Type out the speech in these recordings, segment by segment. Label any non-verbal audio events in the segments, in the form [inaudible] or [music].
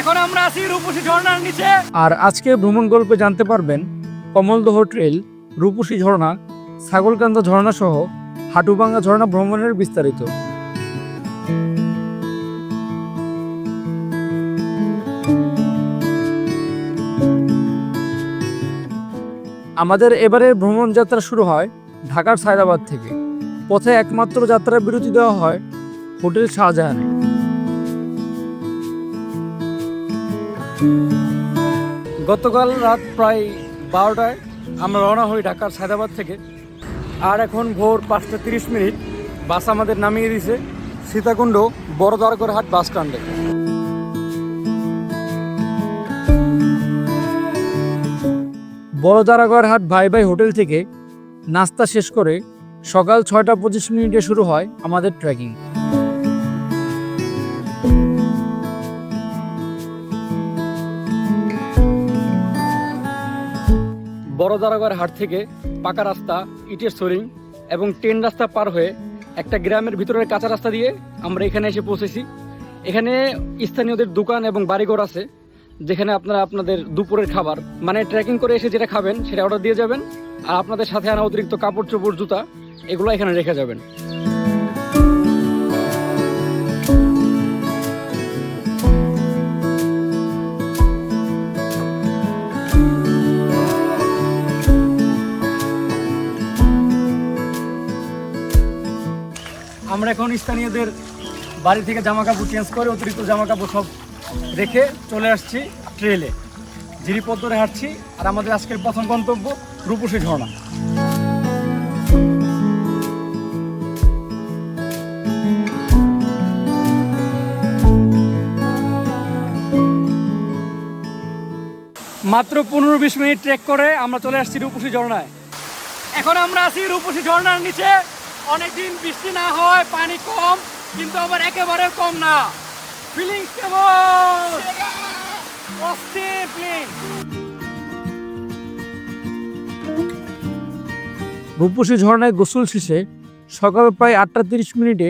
এখন আমরা আছি রূপসী ঝর্ণার নিচে। আর আজকে ভ্রমণ গল্পে জানতে পারবেন কমলদহ ট্রেল, রূপসী ঝর্ণা ছাগলকান্দা ঝর্ণা সহ হাটুবাঙ্গা ঝর্ণা ভ্রমণের বিস্তারিত। আমাদের এবারের ভ্রমণ যাত্রা শুরু হয় ঢাকার সায়দাবাদ থেকে। পথে একমাত্র যাত্রার বিরতি দেওয়া হয় হোটেল শাহজাহানে গতকাল রাত প্রায় বারোটায় আমরা রওনা হই ঢাকার সায়দাবাদ থেকে। আর এখন ভোর পাঁচটা তিরিশ মিনিট, বাস আমাদের নামিয়ে দিয়েছে সীতাকুণ্ড বড় হাট বাস স্ট্যান্ডে। বড় হাট ভাই ভাই হোটেল থেকে নাস্তা শেষ করে সকাল ছয়টা পঁচিশ মিনিটে শুরু হয় আমাদের ট্রেকিং বড় দারাগড় হাট থেকে পাকা রাস্তা, ইটের সোরিং এবং ট্রেন রাস্তা পার হয়ে একটা গ্রামের ভিতরের কাঁচা রাস্তা দিয়ে আমরা এখানে এসে পৌঁছেছি। এখানে স্থানীয়দের দোকান এবং বাড়িঘর আছে, যেখানে আপনারা আপনাদের দুপুরের খাবার মানে ট্রেকিং করে এসে যেটা খাবেন সেটা অর্ডার দিয়ে যাবেন, আর আপনাদের সাথে আনা অতিরিক্ত কাপড় চোপড়, জুতা, এগুলো এখানে রেখে যাবেন। আমরা এখন স্থানীয়দের বাড়ি থেকে জামা কাপড় চেঞ্জ করে অতিরিক্ত জামা কাপড় সব রেখে চলে আসছি ট্রেলে জিরিপথ ধরে হাঁটছি আর আমাদের আজকের প্রথম গন্তব্য রূপসী ঝর্ণা। মাত্র পনেরো বিশ মিনিট ট্রেক করে আমরা চলে আসছি রূপসী ঝর্ণায়। এখন আমরা আছি রূপসী ঝর্ণার নিচে। অনেকদিন বৃষ্টি না হয় পানি কম কিন্তু আবার একেবারে কম না। ফিলিং কেমন? অস্থির ফিলিং রূপসী ঝর্ণায় গোসল শেষে সকাল প্রায় আটটা তিরিশ মিনিটে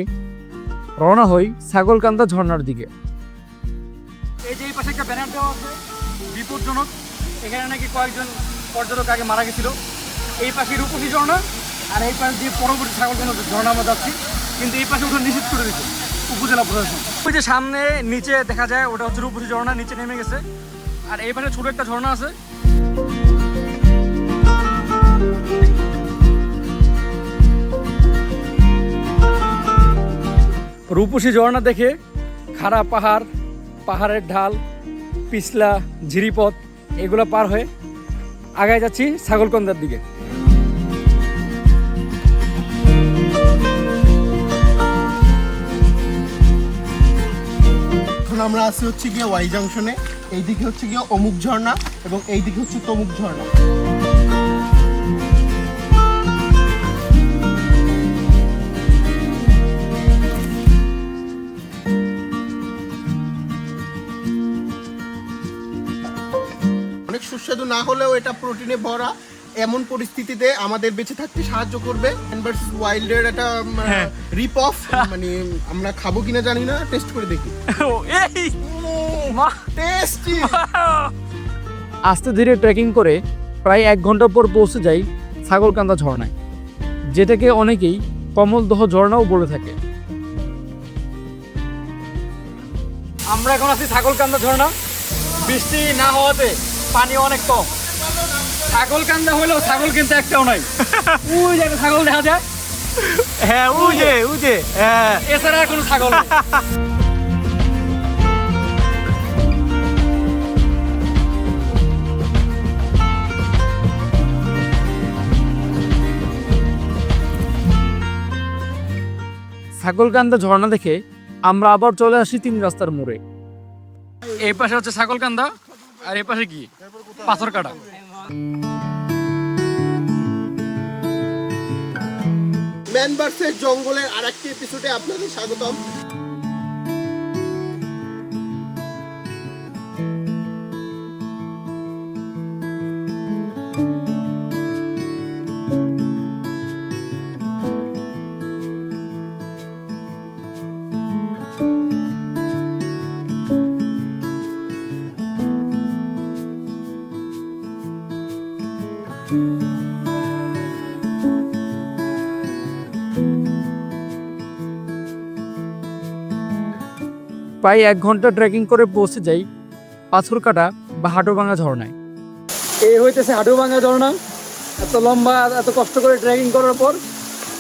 রওনা হই ছাগলকান্দা ঝর্ণার দিকে। এই যে এই পাশে একটা ব্যানার দেওয়া আছে বিপজ্জনক। এখানে নাকি কয়েকজন পর্যটক আগে মারা গেছিল। এই পাশে রূপসী ঝর্ণা। আর এই পাশে দিয়ে পরবর্তী ছাগলকান্দা ঝর্ণা আমরা যাচ্ছি। কিন্তু এই পাশে ওটা নিষেধ করে দিচ্ছে উপজেলা প্রশাসন। ওই যে সামনে নিচে দেখা যায়, ওটা হচ্ছে রূপসী ঝর্ণা, নিচে নেমে গেছে। আর এই পাশে ছোট একটা ঝর্ণা আছে। রূপসী ঝর্ণা দেখে খাড়া পাহাড়, পাহাড়ের ঢাল, পিছলা, ঝিরিপথ, এগুলো পার হয়ে আগায় যাচ্ছি ছাগলকন্দার দিকে। আমরা আছি হচ্ছে গিয়ে ওয়াই জাংশনে, এইদিকে হচ্ছে গিয়ে অমুক ঝর্ণা এবং এইদিকে হচ্ছে তমুক ঝর্ণা। অনেক সুস্বাদু না হলেও এটা প্রোটিনে ভরা। এমন পরিস্থিতিতে আমাদের বেঁচে থাকতে সাহায্য করবে। ভার্সেস ওয়াইল্ডের একটা রিপ অফ [laughs] মানে আমরা খাব কিনা জানি না টেস্ট করে দেখি। টেস্টি আস্তে ধীরে ট্রেকিং করে প্রায় এক ঘণ্টা পর পৌঁছে যাই ছাগলকান্দা ঝর্ণায় যেটাকে অনেকেই কমলদহ ঝর্ণাও বলে থাকে। আমরা এখন আছি ছাগলকান্দা ঝর্ণা। বৃষ্টি না হওয়াতে পানি অনেক কম। ছাগলকান্দা হলেও ছাগল কিন্তু একটাও নাই। ওই যে ছাগল দেখা যায়। হ্যাঁ উজে উজে হ্যাঁ। এছাড়া আর কোনো ছাগল ছাগলকান্দা ঝর্ণা দেখে আমরা আবার চলে আসি তিন রাস্তার মোড়ে। এই পাশে হচ্ছে ছাগলকান্দা আর এই পাশে কি? পাথর কাটা। ম্যান ভার্সেস জঙ্গলের আরেকটি এপিসোডে আপনাদের স্বাগতম। প্রায় এক ঘণ্টা ট্রেকিং করে পৌঁছে যাই পাথরকাটা বা হাটুভাঙা ঝর্ণায়। এই হইতেছে হাটুভাঙা ঝর্ণা। এত লম্বা, এত কষ্ট করে ট্রেকিং করার পর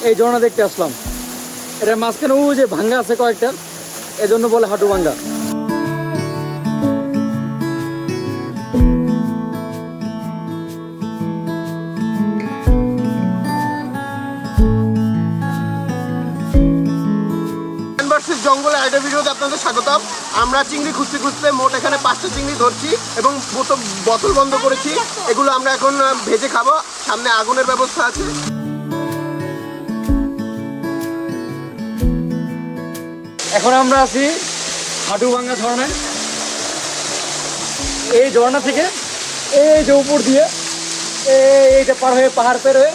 এই ঝর্ণা দেখতে আসলাম। এটা মাঝখানে ও যে ভাঙ্গা আছে কয়েকটা, এজন্য বলে হাটুভাঙ্গা আইডা ভিডিওতে আপনাদের স্বাগতম। আমরা চিংড়ি খুঁজতে খুঁজতে মোট এখানে পাঁচটা চিংড়ি ধরছি এবং বোতল বন্ধ করেছি। এগুলো আমরা এখন ভেজে খাব। সামনে আগুনের ব্যবস্থা আছে। এখন আমরা আছি হাটুভাঙ্গা ঝর্ণায়। এই ঝর্ণা থেকে এই যে উপর দিয়ে, এই এইটা পার হয়ে পাহাড় পের হয়ে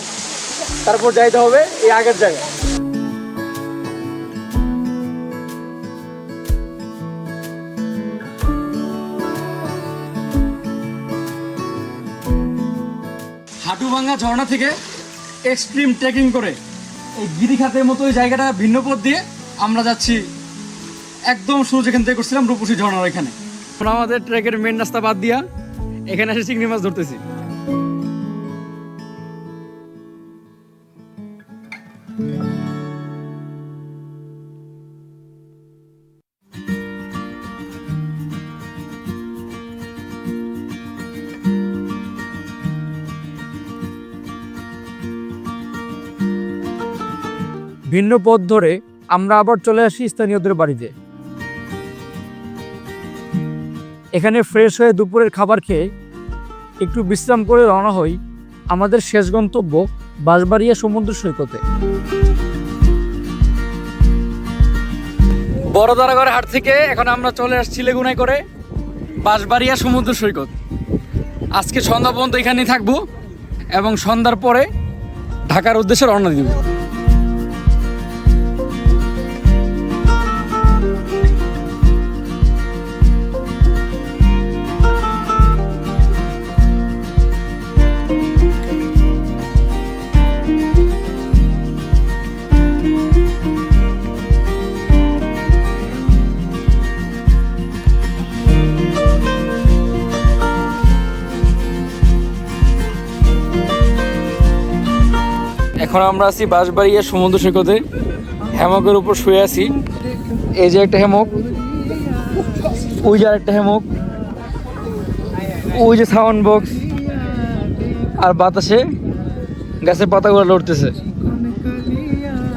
তারপর যাইতে হবে এই আগের জায়গায়। হাটুভাঙ্গা ঝর্ণা থেকে এক্সট্রিম ট্রেকিং করে এই গিরিখাতের মতো ওই জায়গাটা ভিন্ন পথ দিয়ে আমরা যাচ্ছি একদম শুরু যেখান থেকে করছিলাম রূপসী ঝর্ণার এখন আমাদের ট্রেকের মেন রাস্তা বাদ দিয়া এখানে এসে চিংড়ি মাছ ধরতেছি। ভিন্ন পথ ধরে আমরা আবার চলে আসি স্থানীয়দের বাড়িতে। এখানে ফ্রেশ হয়ে দুপুরের খাবার খেয়ে একটু বিশ্রাম করে রওনা হই আমাদের শেষ গন্তব্য বাঁশবাড়িয়া সমুদ্র সৈকতে। বড় দারাগড় হাট থেকে এখন আমরা চলে আসছি লেগুনায় করে বাঁশবাড়িয়া সমুদ্র সৈকত। আজকে সন্ধ্যা পর্যন্ত এখানেই থাকব এবং সন্ধ্যার পরে ঢাকার উদ্দেশ্যে রওনা দিব। এখন আমরা আছি বাঁশবাড়িয়া সমুদ্র সৈকতে। হ্যামকের উপর শুয়ে আছি। এই যে একটা হ্যামক ওই যে একটা হ্যামক ওই যে সাউন্ড বক্স আর বাতাসে গাছের পাতাগুলো লড়তেছে।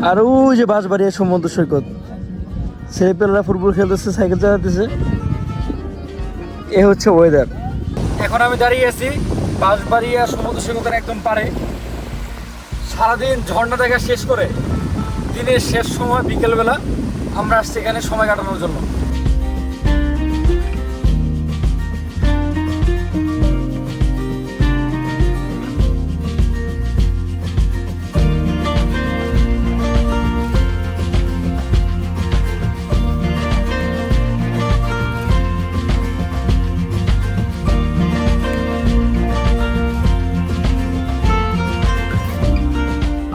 আর ওই যে বাঁশবাড়িয়া সমুদ্র সৈকত ছেলেপেলেরা ফুটবল খেলতেছে, সাইকেল চালাতেছে। এ হচ্ছে ওয়েদার এখন আমি দাঁড়িয়ে আছি বাঁশবাড়িয়া সমুদ্র সৈকতের একদম পারে সারাদিন ঝর্ণা দেখা শেষ করে দিনের শেষ সময় বিকেলবেলা আমরা সেখানে সময় কাটানোর জন্য।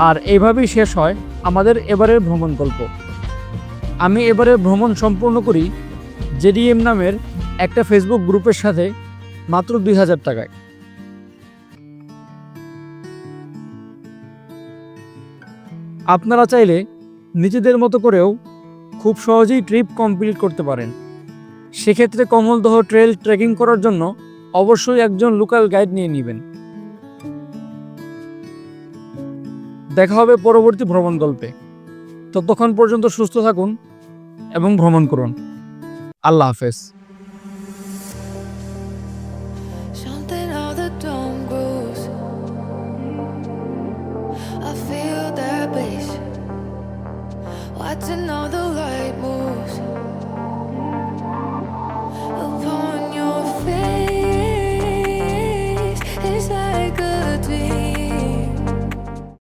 আর এইভাবেই শেষ হয় আমাদের এবারের ভ্রমণ গল্প। আমি এবারে ভ্রমণ সম্পূর্ণ করি জেডিএম নামের একটা ফেসবুক গ্রুপের সাথে মাত্র দুই হাজার টাকায়। আপনারা চাইলে নিজেদের মতো করেও খুব সহজেই ট্রিপ কমপ্লিট করতে পারেন। সেক্ষেত্রে কমলদহ ট্রেল ট্রেকিং করার জন্য অবশ্যই একজন লোকাল গাইড নিয়ে নেবেন। দেখা হবে পরবর্তী ভ্রমণ গল্পে। ততক্ষণ পর্যন্ত সুস্থ থাকুন এবং ভ্রমণ করুন। আল্লাহ হাফেজ।